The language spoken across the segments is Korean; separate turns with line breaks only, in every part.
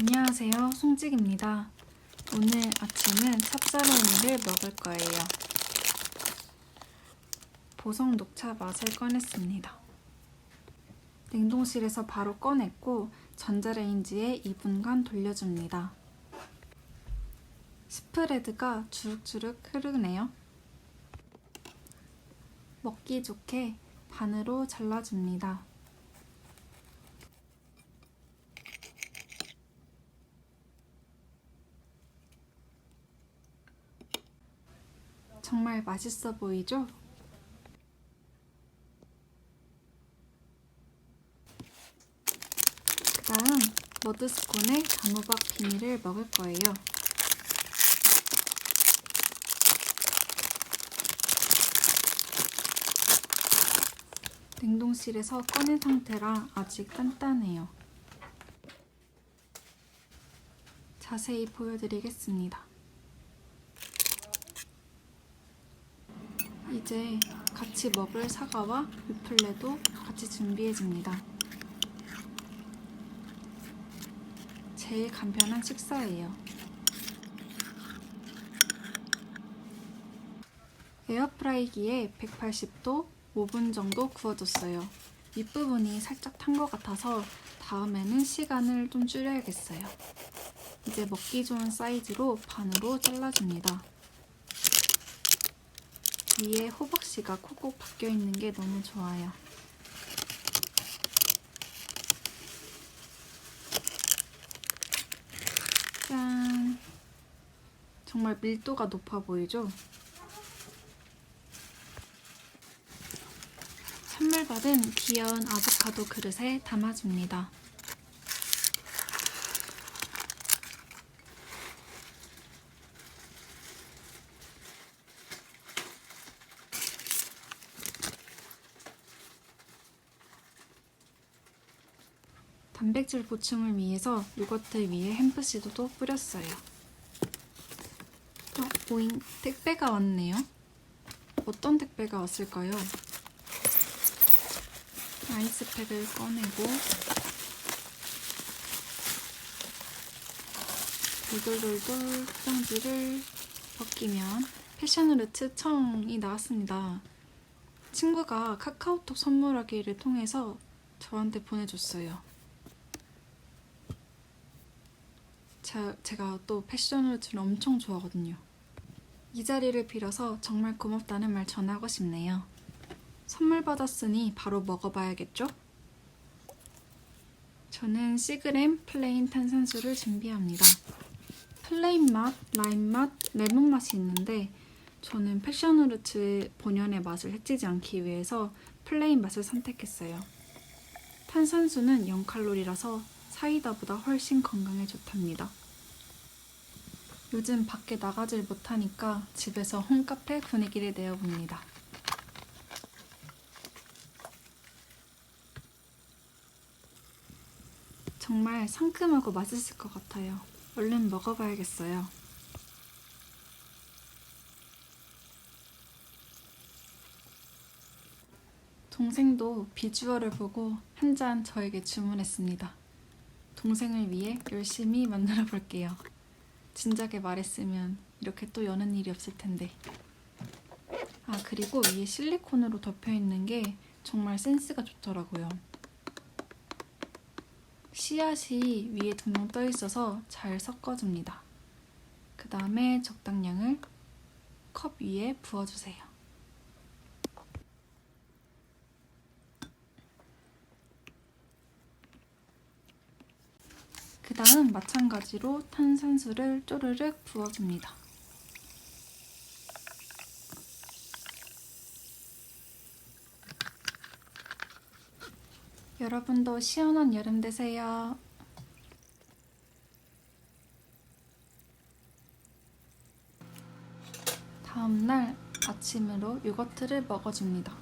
안녕하세요. 송직입니다. 오늘 아침은 찹쌀오니를 먹을 거예요. 보성 녹차 맛을 꺼냈습니다. 냉동실에서 바로 꺼냈고 전자레인지에 2분간 돌려줍니다. 스프레드가 주룩주룩 흐르네요. 먹기 좋게 반으로 잘라줍니다. 정말 맛있어 보이죠? 그 다음 머드스콘의 단호박 비닐을 먹을 거예요. 냉동실에서 꺼낸 상태라 아직 단단해요. 자세히 보여드리겠습니다. 이제 같이 먹을 사과와 유플레도 같이 준비해줍니다. 제일 간편한 식사예요. 에어프라이기에 180도 5분 정도 구워줬어요. 윗부분이 살짝 탄 것 같아서 다음에는 시간을 좀 줄여야겠어요. 이제 먹기 좋은 사이즈로 반으로 잘라줍니다. 위에 호박씨가 콕콕 박혀 있는 게 너무 좋아요. 짠! 정말 밀도가 높아 보이죠? 선물 받은 귀여운 아보카도 그릇에 담아줍니다. 단백질 보충을 위해서 요거트 위에 햄프시드도 뿌렸어요. 어, 오잉, 택배가 왔네요. 어떤 택배가 왔을까요? 아이스팩을 꺼내고 돌돌돌돌 포장지를 벗기면 패션루트 청이 나왔습니다. 친구가 카카오톡 선물하기를 통해서 저한테 보내줬어요. 제, 제가 또 패션 루트를 엄청 좋아하거든요. 이 자리를 빌어서 정말 고맙다는 말 전하고 싶네요. 선물 받았으니 바로 먹어봐야겠죠? 저는 시그램 플레인 탄산수를 준비합니다. 플레인 맛, 라임 맛, 레몬 맛이 있는데 저는 패션후르츠의 본연의 맛을 해치지 않기 위해서 플레인 맛을 선택했어요. 탄산수는 0칼로리라서 사이다보다 훨씬 건강에 좋답니다. 요즘 밖에 나가질 못하니까 집에서 홈카페 분위기를 내어봅니다. 정말 상큼하고 맛있을 것 같아요. 얼른 먹어봐야겠어요. 동생도 비주얼을 보고 한 잔 저에게 주문했습니다. 동생을 위해 열심히 만들어 볼게요. 진작에 말했으면 이렇게 또 여는 일이 없을 텐데. 아, 그리고 위에 실리콘으로 덮여 있는 게 정말 센스가 좋더라고요. 씨앗이 위에 둥둥 떠 있어서 잘 섞어줍니다. 그 다음에 적당량을 컵 위에 부어주세요. 그 다음 마찬가지로 탄산수를 쪼르륵 부어줍니다. 여러분도 시원한 여름 되세요. 다음날 아침으로 요거트를 먹어줍니다.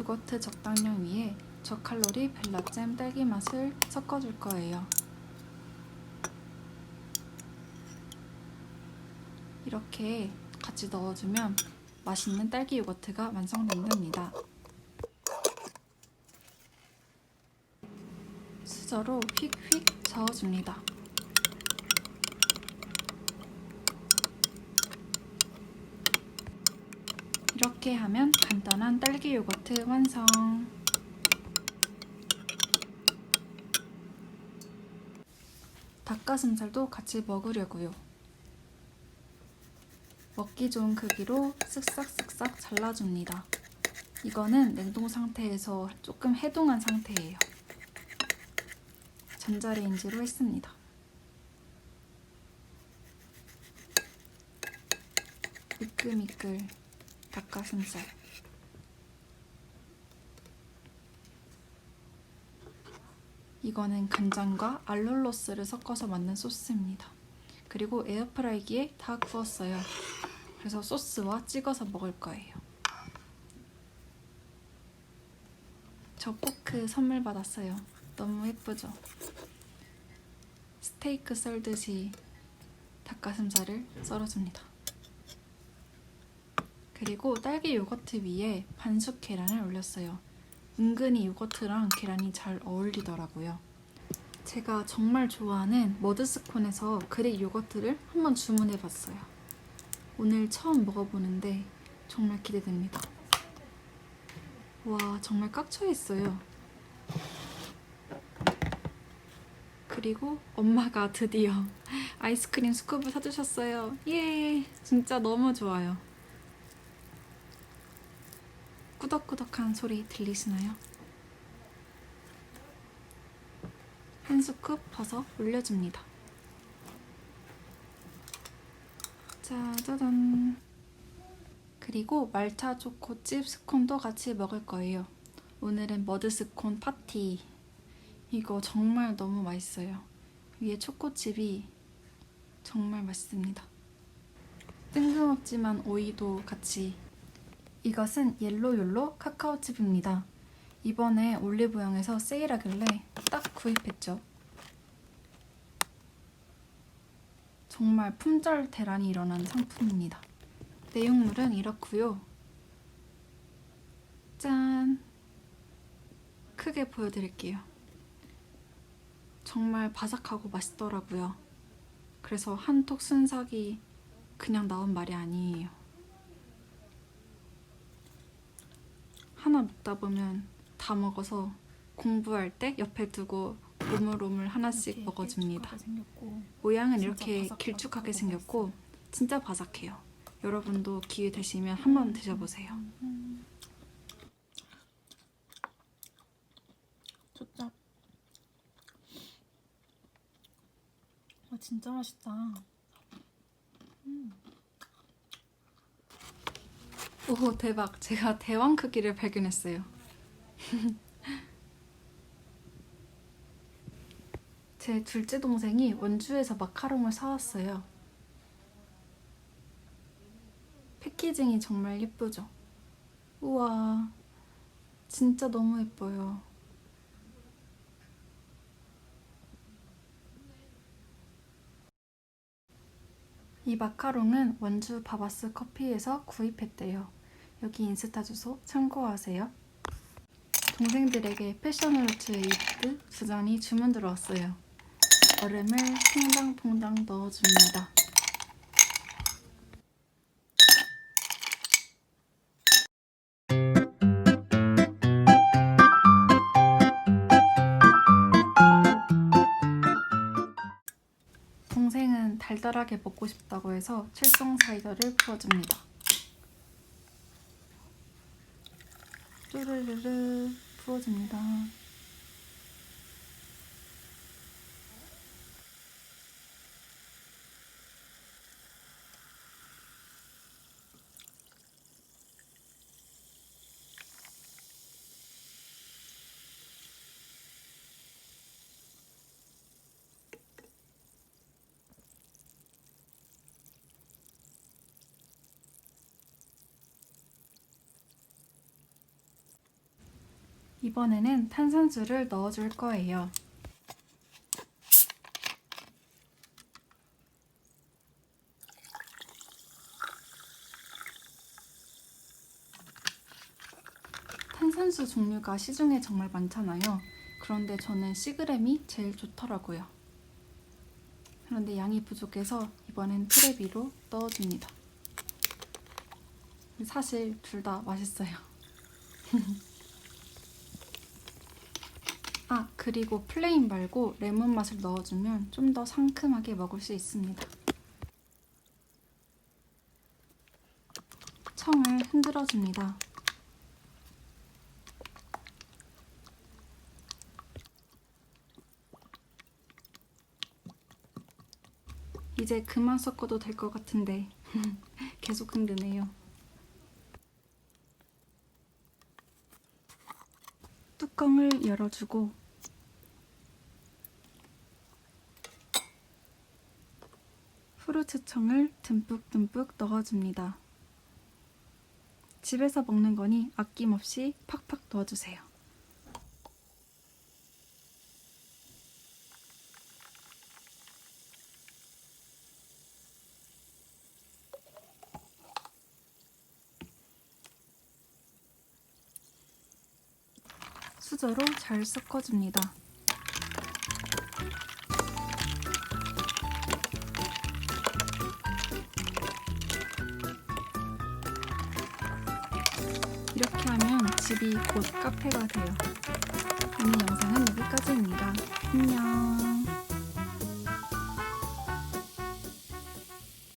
요거트 적당량 위에 저칼로리 벨라잼 딸기 맛을 섞어줄 거예요. 이렇게 같이 넣어주면 맛있는 딸기 요거트가 완성됩니다. 수저로 휙휙 저어줍니다. 이렇게 하면 간단한 딸기 요거트 완성! 닭가슴살도 같이 먹으려고요. 먹기 좋은 크기로 쓱싹쓱싹 잘라줍니다. 이거는 냉동 상태에서 조금 해동한 상태예요. 전자레인지로 했습니다. 미끌미끌 닭가슴살. 이거는 간장과 알룰로스를 섞어서 만든 소스입니다. 그리고 에어프라이기에 다 구웠어요. 그래서 소스와 찍어서 먹을 거예요. 저 포크 선물 받았어요. 너무 예쁘죠? 스테이크 썰듯이 닭가슴살을 썰어줍니다. 그리고 딸기 요거트 위에 반숙 계란을 올렸어요. 은근히 요거트랑 계란이 잘 어울리더라고요. 제가 정말 좋아하는 머드스콘에서 그릭 요거트를 한번 주문해봤어요. 오늘 처음 먹어보는데 정말 기대됩니다. 와, 정말 꽉 차 있어요. 그리고 엄마가 드디어 아이스크림 스쿱을 사주셨어요. 예! 진짜 너무 좋아요. 꾸덕꾸덕한 소리 들리시나요? 한 스쿱 퍼서 올려줍니다. 짜자잔. 그리고 말차 초코칩 스콘도 같이 먹을 거예요. 오늘은 머드 스콘 파티. 이거 정말 너무 맛있어요. 위에 초코칩이 정말 맛있습니다. 뜬금없지만 오이도 같이. 이것은 옐로욜로 카카오칩입니다. 이번에 올리브영에서 세일하길래 딱 구입했죠. 정말 품절 대란이 일어난 상품입니다. 내용물은 이렇고요. 짠! 크게 보여드릴게요. 정말 바삭하고 맛있더라고요. 그래서 한톡 순삭이 그냥 나온 말이 아니에요. 하나 먹다 보면 다 먹어서 공부할 때 옆에 두고 오물오물 하나씩 먹어줍니다. 모양은 이렇게 길쭉하게 생겼고 진짜 바삭해요. 여러분도 기회 되시면 한번 드셔보세요.
좋다. 와 진짜 맛있다.
오 대박! 제가 대왕 크기를 발견했어요. 제 둘째 동생이 원주에서 마카롱을 사왔어요. 패키징이 정말 예쁘죠? 우와, 진짜 너무 예뻐요. 이 마카롱은 원주 바바스 커피에서 구입했대요. 여기 인스타 주소 참고하세요. 동생들에게 패션으로츠 에이드 두 잔이 주문 들어왔어요. 얼음을 퐁당퐁당 넣어줍니다. 동생은 달달하게 먹고 싶다고 해서 칠성 사이다를 부어줍니다. 뚜르르르 부어줍니다. 이번에는 탄산수를 넣어줄 거예요. 탄산수 종류가 시중에 정말 많잖아요. 그런데 저는 시그램이 제일 좋더라고요. 그런데 양이 부족해서 이번엔 트레비로 넣어줍니다. 사실 둘 다 맛있어요. 아, 그리고 플레인 말고 레몬 맛을 넣어주면 좀 더 상큼하게 먹을 수 있습니다. 청을 흔들어줍니다. 이제 그만 섞어도 될 것 같은데 계속 흔드네요. 뚜껑을 열어주고 후르츠청을 듬뿍듬뿍 넣어줍니다. 집에서 먹는 거니 아낌없이 팍팍 넣어주세요. 수저로 잘 섞어줍니다. 집이 곧 카페가 돼요. 오늘 영상은 여기까지입니다. 안녕.